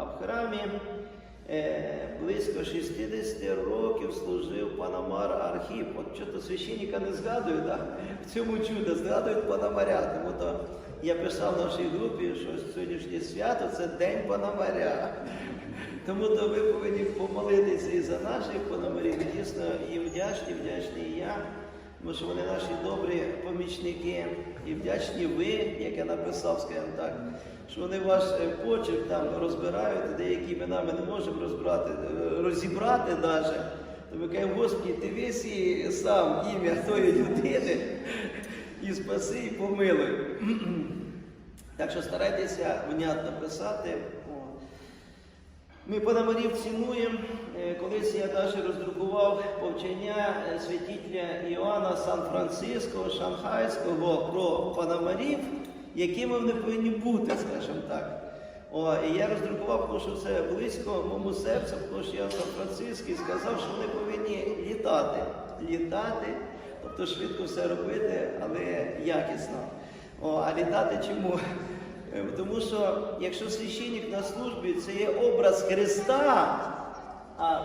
А в храмі е, близько 60 років служив Панамар Архіп. От що-то священника не згадують, да? в цьому чудо згадують Панамаря. Тому то я писав в нашій групі, що сьогоднішнє свято це День Панамаря. Тому то ви повинні помолитися і за наших пономарів. Дійсно, їм вдячні, вдячний і я, тому що вони наші добрі помічники. І вдячні ви, як я написав, скажімо так, що вони ваш е, почерк там розбирають, деякі імена ми не можемо розбирати, е, розібрати навіть. То ми кажемо, Господи, ти весь і сам ім'я тої людини і спаси, і помилуй. Так що старайтеся внятно писати. Ми пономарів цінуємо. Колись я навіть роздрукував повчення е, святителя Іоанна Сан-Франциско, Шанхайського про пономарів, якими вони повинні бути, скажімо так. О, і я роздрукував, тому що це близько моєму серцю, тому що я Сан-Франциский сказав, що вони повинні літати. Літати, тобто швидко все робити, але якісно. О, а літати чому? Е, Тому що якщо священник на службі це є образ Христа,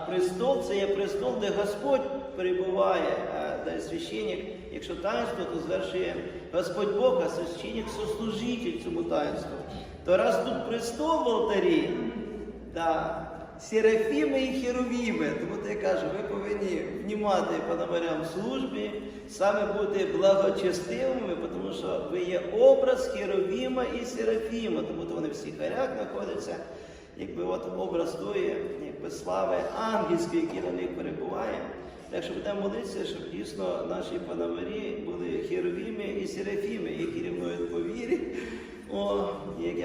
престол це є престол, де Господь перебуває, а де священник, якщо таїнство, то звершує Господь Бог, а священник сослужитель цьому таїнству. То раз тут престол в алтарі, да, Серафіми і херовіми. Тому то я кажу, ви повинні внімати пономарям в службі, саме бути благочестивими, тому що ви є образ херовіма і серафіма, тому то вони в сіхарях знаходяться. Якби от образ дує, якби, слави ангельської, який на них перебуває. Так що будемо молитися, щоб дійсно наші панаварі були херовіми і серафіми, які рівнують по вірі. О, як